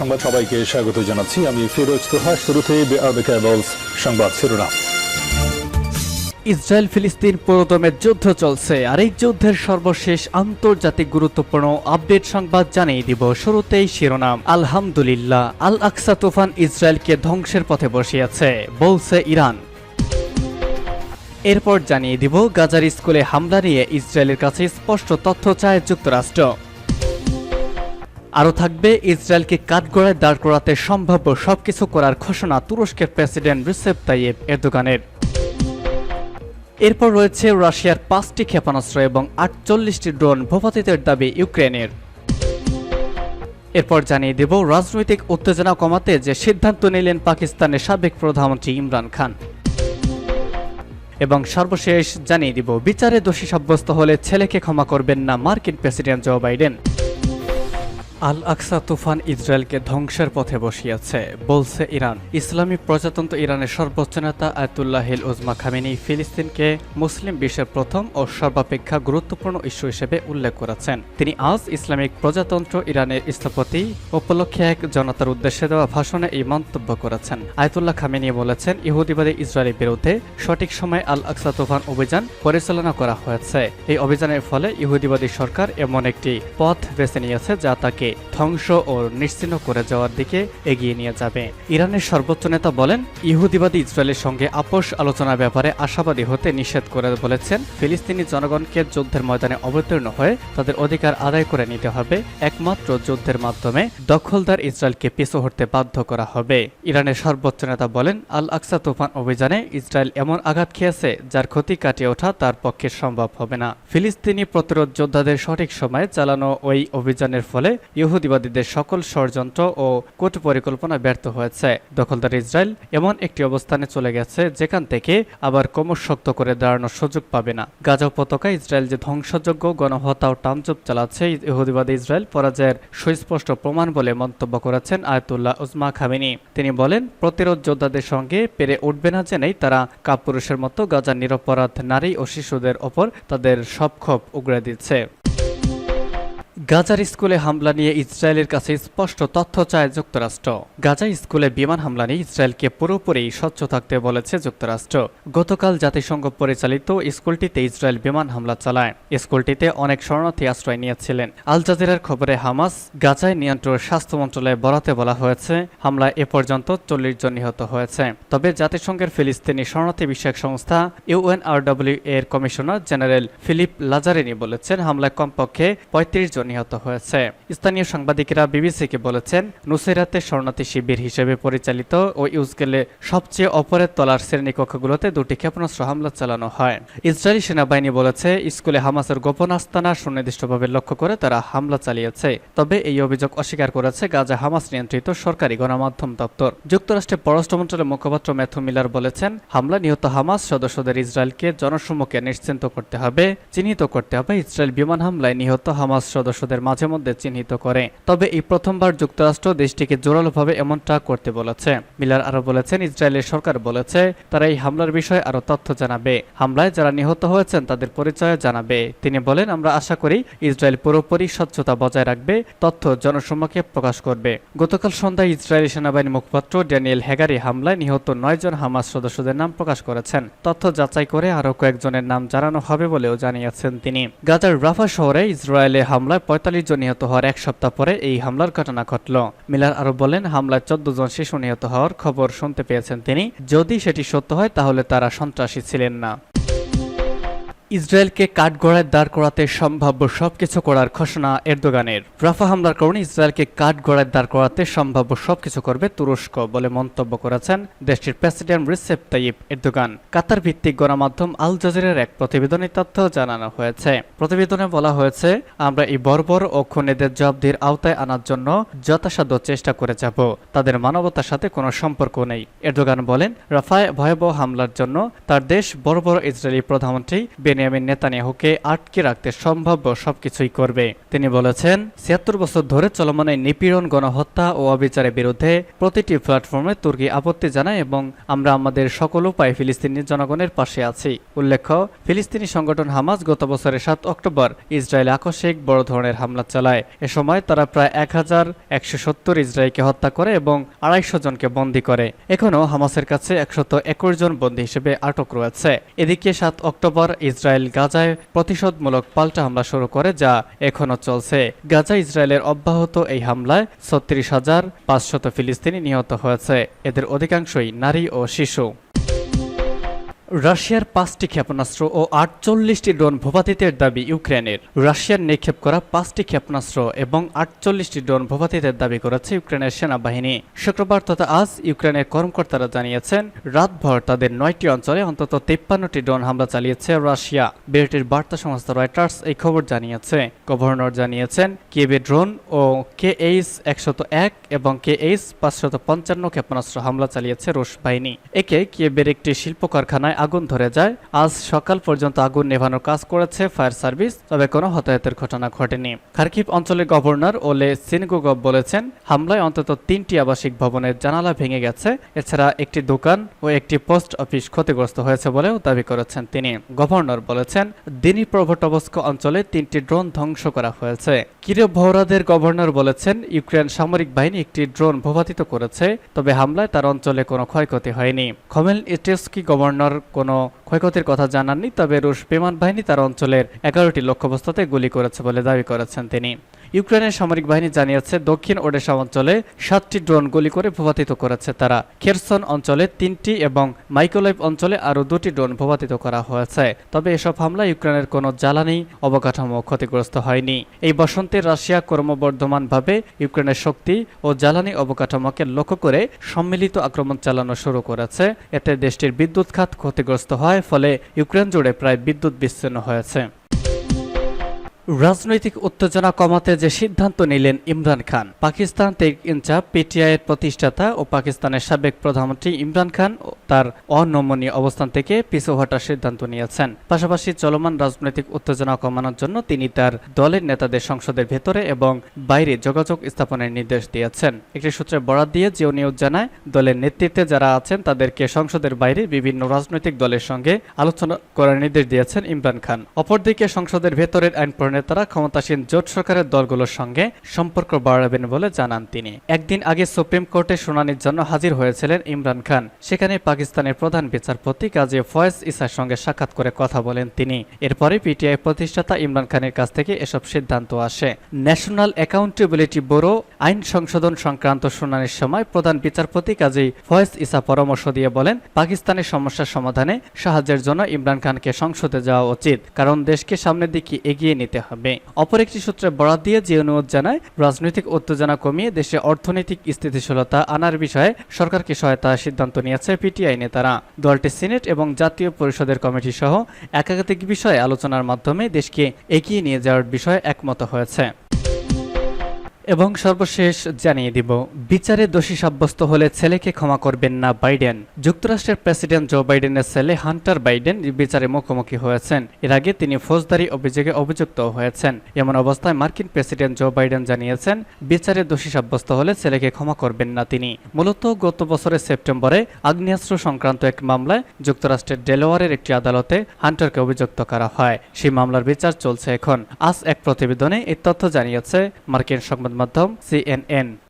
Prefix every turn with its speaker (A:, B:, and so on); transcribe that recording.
A: সংবাদ সবাইকে স্বাগত জানাচ্ছি। আমি ফিরোজ তোহা, শুরুতে সংবাদ শিরোনাম।
B: ইসরায়েল ফিলিস্তিন পুরোদমের যুদ্ধ চলছে। আর এই যুদ্ধের সর্বশেষ আন্তর্জাতিক গুরুত্বপূর্ণ আপডেট সংবাদ জানিয়ে দিব। শুরুতেই শিরোনাম। আলহামদুলিল্লাহ আল আকসা তুফান ইসরায়েলকে ধ্বংসের পথে বসিয়েছে, বলছে ইরান। এরপর জানিয়ে দিব, গাজার স্কুলে হামলা নিয়ে ইসরায়েলের কাছে স্পষ্ট তথ্য চায় যুক্তরাষ্ট্র। আরও থাকবে, ইসরায়েলকে কাঠগড়ায় দাঁড় করাতে সম্ভাব্য সবকিছু করার ঘোষণা তুরস্কের প্রেসিডেন্ট রিসেপ তাইয়েব এরদোগানের। এরপর রয়েছে রাশিয়ার পাঁচটি ক্ষেপণাস্ত্র এবং আটচল্লিশটি ড্রোন ভূপাতিতের দাবি ইউক্রেনের। এরপর জানিয়ে দেব, রাজনৈতিক উত্তেজনা কমাতে যে সিদ্ধান্ত নিলেন পাকিস্তানের সাবেক প্রধানমন্ত্রী ইমরান খান। এবং সর্বশেষ জানিয়ে দিব, বিচারে দোষী সাব্যস্ত হলে ছেলেকে ক্ষমা করবেন না মার্কিন প্রেসিডেন্ট জো বাইডেন। আল আকসা তুফান ইসরায়েলকে ধ্বংসের পথে বসিয়েছে, বলছে ইরান। ইসলামী প্রজাতন্ত্র ইরানের সর্বোচ্চ নেতা আয়তুল্লাহিল উজমা খামেনি ফিলিস্তিনকে মুসলিম বিশ্বের প্রথম ও সর্বাপেক্ষা গুরুত্বপূর্ণ ইস্যু হিসেবে উল্লেখ করেছেন। তিনি আজ ইসলামিক প্রজাতন্ত্র ইরানের স্থপতি উপলক্ষে এক জনতার উদ্দেশ্যে দেওয়া ভাষণে এই মন্তব্য করেছেন। আয়তুল্লাহ খামেনি বলেছেন, ইহুদিবাদী ইসরায়েলের বিরুদ্ধে সঠিক সময়ে আল আকসা তুফান অভিযান পরিচালনা করা হয়েছে। এই অভিযানের ফলে ইহুদিবাদী সরকার এমন একটি পথ বেছে নিয়েছে যা তাকে ধ্বংস ও নিশ্চিহ্ন করে যাওয়ার দিকে এগিয়ে নিয়ে যাবে। ইরানের সর্বোচ্চ নেতা বলেন, ইহুদিবাদী ইসরায়েলের সঙ্গে আপোষ আলোচনার ব্যাপারে আশাবাদী হতে নিষেধ করে বলেছেন, ফিলিস্তিনি জনগণকে যুদ্ধের ময়দানে অবতীর্ণ হয়ে তাদের অধিকার আদায় করে নিতে হবে। একমাত্র যুদ্ধের মাধ্যমে দখলদার ইসরায়েলকে পিছু হটতে বাধ্য করা হবে। ইরানের সর্বোচ্চ নেতা বলেন আল আকসা তুফান অভিযানে ইসরায়েল এমন আঘাত খেয়েছে যার ক্ষতি কাটিয়ে ওঠা তার পক্ষে সম্ভব হবে না। ফিলিস্তিনি প্রতিরোধ যোদ্ধাদের সঠিক সময়ে চালানো ওই অভিযানের ফলে ইহুদিবাদীদের সকল ষড়যন্ত্র ও কূট পরিকল্পনা ব্যর্থ হয়েছে। দখলদার ইসরায়েল এমন একটি অবস্থানে চলে গেছে, যেখান থেকে আবার কোমর শক্ত করে দাঁড়ানোর সুযোগ পাবে না। গাজা উপত্যকা ইসরায়েল যে ধ্বংসযোগ্য গণহত্যা ও টামচুপ চালাচ্ছে, ইহুদিবাদী ইসরায়েল পরাজয়ের সুস্পষ্ট প্রমাণ বলে মন্তব্য করেছেন আয়তুল্লাহ উজমা খামিনি। তিনি বলেন, প্রতিরোধ যোদ্ধাদের সঙ্গে পেরে উঠবে না জেনেই তারা কাপুরুষের মতো গাজার নিরপরাধ নারী ও শিশুদের ওপর তাদের সব ক্ষোভ উগড়ে দিচ্ছে। গাজার স্কুলে হামলা নিয়ে ইসরায়েলের কাছে স্পষ্ট তথ্য চায় যুক্তরাষ্ট্র। গাজা স্কুলে বিমান হামলা নিয়ে ইসরায়েলকে পুরোপুরি স্বচ্ছ থাকতে বলেছে যুক্তরাষ্ট্র। গতকাল জাতিসংঘ পরিচালিত স্কুলটিতে ইসরায়েল বিমান হামলা চালায়। স্কুলটিতে অনেক শরণার্থী আশ্রয় নিয়েছিলেন। আল জাজিরার খবরে হামাস, গাজায় নিয়ন্ত্রণ স্বাস্থ্য মন্ত্রণালয়ে বরাতে বলা হয়েছে, হামলায় এ পর্যন্ত চল্লিশ জন নিহত হয়েছে। তবে জাতিসংঘের ফিলিস্তিনি শরণার্থী বিষয়ক সংস্থা ইউএনআরডব্লিউ এর কমিশনার জেনারেল ফিলিপ লাজারিনি বলেছেন, হামলায় কমপক্ষে পঁয়ত্রিশ জন নিহত হয়েছে। স্থানীয় সাংবাদিকেরা বিবিসিকে বলেছেন, নুসেরাতে শরণার্থী শিবির হিসেবে পরিচালিত ও ইউজকেলে সবচেয়ে অপরের তলার শ্রেণীকক্ষগুলোতে দুটি ক্ষেপণাস্ত্র হামলা চালানো হয়। ইসরায়েলি সেনাবাহিনী বলেছে, স্কুলে হামাসের গোপন আস্তানা সুনির্দিষ্টভাবে লক্ষ্য করে তারা হামলা চালিয়েছে। তবে এই অভিযোগ অস্বীকার করেছে গাজা হামাস নিয়ন্ত্রিত সরকারি গণমাধ্যম দপ্তর। যুক্তরাষ্ট্রের পররাষ্ট্র মন্ত্রণালয়ের মুখপাত্র ম্যাথু মিলার বলেছেন, হামলা নিহত হামাস সদস্যদের ইসরায়েলকে জনসম্মুখে নিশ্চিন্ত করতে হবে, চিহ্নিত করতে হবে ইসরায়েল বিমান হামলায় নিহত হামাস সদস্যদের মাঝে মধ্যে চিহ্নিত করে। তবে এই প্রথমবার যুক্তরাষ্ট্র দেশটিকে জোরালোভাবে এমনটা করতে বলেছে। মিলার আরও বলেছেন, ইসরায়েলের সরকার বলেছে, তারা এই হামলার বিষয়ে আরও তথ্য জানাবে। হামলায় যারা নিহত হয়েছেন, তাদের পরিচয় জানাবে। তিনি বলেন, আমরা আশা করি ইসরায়েল পুরোপুরি স্বচ্ছতা বজায় রাখবে, তথ্য জনসম্মুখে প্রকাশ করবে। গতকাল সন্ধ্যায় ইসরায়েলি সেনাবাহিনী মুখপাত্র ড্যানিয়েল হেগারি হামলায় নিহত নয় জন হামাস সদস্যদের নাম প্রকাশ করেছেন। তথ্য যাচাই করে আরও কয়েকজনের নাম জানানো হবে বলেও জানিয়েছেন তিনি। গাজার রাফা শহরে ইসরায়েলে হামলায় পঁয়তাল্লিশ জন নিহত হওয়ার এক সপ্তাহ পরে এই হামলার ঘটনা ঘটল। মিলার আরও বলেন, হামলায় চোদ্দ জন শিশু নিহত হওয়ার খবর শুনতে পেয়েছেন তিনি। যদি সেটি সত্য হয়, তাহলে তারা সন্ত্রাসী ছিলেন না। ইসরায়েলকে কাঠগড়ায় দাঁড় করাতে সম্ভাব্য সবকিছু করার ঘোষণা এরদোগানের। রাফা হামলার কারণে ইসরায়েলকে কাঠগড়ায় দাঁড় করাতে সম্ভাব্য সবকিছু করবে তুরস্ক বলে মন্তব্য করেছেন দেশটির president Recep Tayyip Erdogan. Qatar ভিত্তিক গণমাধ্যম আল জাজিরের এক প্রতিবেদনে তথ্য জানানো হয়েছে। প্রতিবেদনে বলা হয়েছে, আমরা এই বর্বর ও খুনেদের জবাবদির আওতায় আনার জন্য যথাসাধ্য চেষ্টা করে যাব। তাদের মানবতার সাথে কোনো সম্পর্ক নেই। এরদোগান বলেন, রাফায় ভয়াবহ হামলার জন্য তার দেশ বড় ইসরায়েলি প্রধানমন্ত্রী বেনি বেনিয়ামিন নেতানিয়াহুকে আটকে রাখতে সম্ভাব্য সবকিছুই করবে। তিনি বলেছেন, ছিয়াত্তর বছর ধরে চলমান এই নিপীড়ন, গণহত্যা ও অবিচারের বিরুদ্ধে প্রতিটি প্ল্যাটফর্মে তুর্কি আপত্তি জানায় এবং আমরা আমাদের সকল উপায়ে ফিলিস্তিনি জনগণের পাশে আছি। উল্লেখ্য, ফিলিস্তিনি সংগঠন হামাস গত বছরের সাত অক্টোবর ইসরায়েল আকস্মিক বড় ধরনের হামলা চালায়। এ সময় তারা প্রায় এক হাজার একশো সত্তর ইসরায়েলকে হত্যা করে এবং আড়াইশো জনকে বন্দী করে। এখনও হামাসের কাছে একশত একুশ জন বন্দী হিসেবে আটক রয়েছে। এদিকে সাত অক্টোবর ইসরায়েল গাজায় প্রতিশোধমূলক পাল্টা হামলা শুরু করে যা এখনও চলছে। গাজা ইসরায়েলের অব্যাহত এই হামলায় ছত্রিশ হাজার পাঁচশত ফিলিস্তিনি নিহত হয়েছে। এদের অধিকাংশই নারী ও শিশু। রাশিয়ার পাঁচটি ক্ষেপণাস্ত্র ও আটচল্লিশটি ড্রোন ভূপাতিতের দাবি ইউক্রেনের। রাশিয়ার নিক্ষেপ করা পাঁচটি ক্ষেপণাস্ত্র এবং আটচল্লিশটি ড্রোন ভূপাতিতের দাবি করেছে ইউক্রেনের সেনাবাহিনী। শুক্রবার তথা আজ ইউক্রেনের কর্মকর্তারা জানিয়েছেন, রাতভর তাদের নয়টি অঞ্চলে অন্তত তেপ্পান্নটি ড্রোন হামলা চালিয়েছে রাশিয়া। বিরটির বার্তা সংস্থা রয়টার্স এই খবর জানিয়েছে। গভর্নর জানিয়েছেন কেবে ড্রোন ও কে এইচ একশত এক এবং কে এইচ পাঁচশত পঞ্চান্ন ক্ষেপণাস্ত্র হামলা চালিয়েছে রুশ বাহিনী। একে কিয়েবের একটি শিল্প কারখানায় আগুন ধরে যায়। আজ সকাল পর্যন্ত আগুন নেভানোর কাজ করেছে ফায়ার সার্ভিস, তবে কোনো হতাহতের ঘটনা ঘটেনি। খার্কিভ অঞ্চলের গভর্নর ওলে সিনগুগভ বলেছেন, হামলায় অন্তত তিনটি আবাসিক ভবনের জানালা ভেঙে গেছে। এছাড়া একটি দোকান ও একটি পোস্ট অফিস ক্ষতিগ্রস্ত হয়েছে বলেও দাবি করেছেন তিনি। গভর্নর বলেছেন দিনী প্রভটবস্ক অঞ্চলে তিনটি ড্রোন ধ্বংস করা হয়েছে। কিরে ভৌরাদের গভর্নর বলেছেন, ইউক্রেন সামরিক বাহিনী একটি ড্রোন ভূপাতিত করেছে, তবে হামলায় তার অঞ্চলে কোনো ক্ষয়ক্ষতি হয়নি। খমেল ইটেস্কি গভর্নর কোনো ক্ষয়ক্ষতির কথা জানাননি, তবে রুশ বিমান বাহিনী তার অঞ্চলের এগারোটি লক্ষ্যবস্তুতে গুলি করেছে বলে দাবি করেছেন তিনি। ইউক্রেনের সামরিক বাহিনী জানিয়েছে, দক্ষিণ ওডেশা অঞ্চলে সাতটি ড্রোন গুলি করে ভূপাতিত করেছে তারা। খেরসন অঞ্চলে তিনটি এবং মাইকোলাইভ অঞ্চলে আরও দুটি ড্রোন ভূপাতিত করা হয়েছে। তবে এসব হামলা ইউক্রেনের কোনো জ্বালানি অবকাঠামো ক্ষতিগ্রস্ত হয়নি। এই বসন্তে রাশিয়া ক্রমবর্ধমানভাবে ইউক্রেনের শক্তি ও জ্বালানি অবকাঠামোকে লক্ষ্য করে সম্মিলিত আক্রমণ চালানো শুরু করেছে। এতে দেশটির বিদ্যুৎ খাত ক্ষতিগ্রস্ত হয়, ফলে ইউক্রেন জুড়ে প্রায় বিদ্যুৎ বিচ্ছিন্ন হয়েছে। রাজনৈতিক উত্তেজনা কমাতে যে সিদ্ধান্ত নিলেন ইমরান খান, পাকিস্তান তেক ইনচাপ পিটিআইয়ের প্রতিষ্ঠাতা ও পাকিস্তানের সাবেক প্রধানমন্ত্রী ইমরান খান তার অনমনীয় অবস্থান থেকে পিছু হটার সিদ্ধান্ত নিয়েছেন। পাশাপাশি চলমান রাজনৈতিক উত্তেজনা কমানোর জন্য তিনি তার দলের নেতাদের সংসদের ভেতরে এবং বাইরে যোগাযোগ স্থাপনের নির্দেশ দিয়েছেন। একটি সূত্রে বরাত দিয়ে জিও নিউজ জানায়, দলের নেতৃত্বে যারা আছেন তাদেরকে সংসদের বাইরে বিভিন্ন রাজনৈতিক দলের সঙ্গে আলোচনা করার নির্দেশ দিয়েছেন ইমরান খান। অপরদিকে সংসদের ভেতরের আইন নেতারা ক্ষমতাসীন জোট সরকারের দলগুলোর সঙ্গে সম্পর্ক বাড়াবেন বলে জানান তিনি। একদিন আগে সুপ্রিম কোর্টে শুনানির জন্য হাজির হয়েছিলেন ইমরান খান। সেখানে পাকিস্তানের প্রধান বিচারপতি কাজী ফয়েজ ইসার সঙ্গে সাক্ষাৎ করে কথা বলেন তিনি। এরপরে পিটিআই প্রতিষ্ঠাতা ইমরান খানের কাছ থেকে এসব সিদ্ধান্ত আসে। ন্যাশনাল অ্যাকাউন্টেবিলিটি ব্যুরো আইন সংশোধন সংক্রান্ত শুনানির সময় প্রধান বিচারপতি কাজী ফয়েজ ইসা পরামর্শ দিয়ে বলেন, পাকিস্তানের সমস্যার সমাধানে সাহায্যের জন্য ইমরান খানকে সংসদে যাওয়া উচিত। কারণ দেশকে সামনের দিকে এগিয়ে নিতে হবে। অপর একটি সূত্রে বরাদ দিয়ে যে অনুরোধ জানায়, রাজনৈতিক উত্তেজনা কমিয়ে দেশে অর্থনৈতিক স্থিতিশীলতা আনার বিষয়ে সরকারকে সহায়তা সিদ্ধান্ত নিয়েছে পিটিআই নেতারা। দলটি সিনেট এবং জাতীয় পরিষদের কমিটি সহ একাধিক বিষয়ে আলোচনার মাধ্যমে দেশকে এগিয়ে নিয়ে যাওয়ার বিষয়ে একমত হয়েছে। এবং সর্বশেষ জানিয়ে দিব, বিচারে দোষী সাব্যস্ত হলে ছেলেকে ক্ষমা করবেন না বাইডেন। যুক্তরাষ্ট্রের প্রেসিডেন্ট জো বাইডেনের ছেলে হান্টার বাইডেন বিচারে মুখোমুখি হয়েছেন। এর আগে তিনি ফৌজদারি অভিযোগে অভিযুক্ত হয়েছেন। এমন অবস্থায় মার্কিন প্রেসিডেন্ট জো বাইডেন জানিয়েছেন, বিচারে দোষী সাব্যস্ত হলে ছেলেকে ক্ষমা করবেন না তিনি। মূলত গত বছরের সেপ্টেম্বরে আগ্নেয়াস্ত্র সংক্রান্ত এক মামলায় যুক্তরাষ্ট্রের ডেলোয়ারের একটি আদালতে হান্টারকে অভিযুক্ত করা হয়। সেই মামলার বিচার চলছে এখন। আজ এক প্রতিবেদনে এই তথ্য জানিয়েছে মার্কিন সংবাদ মাধ্যম সিএনএন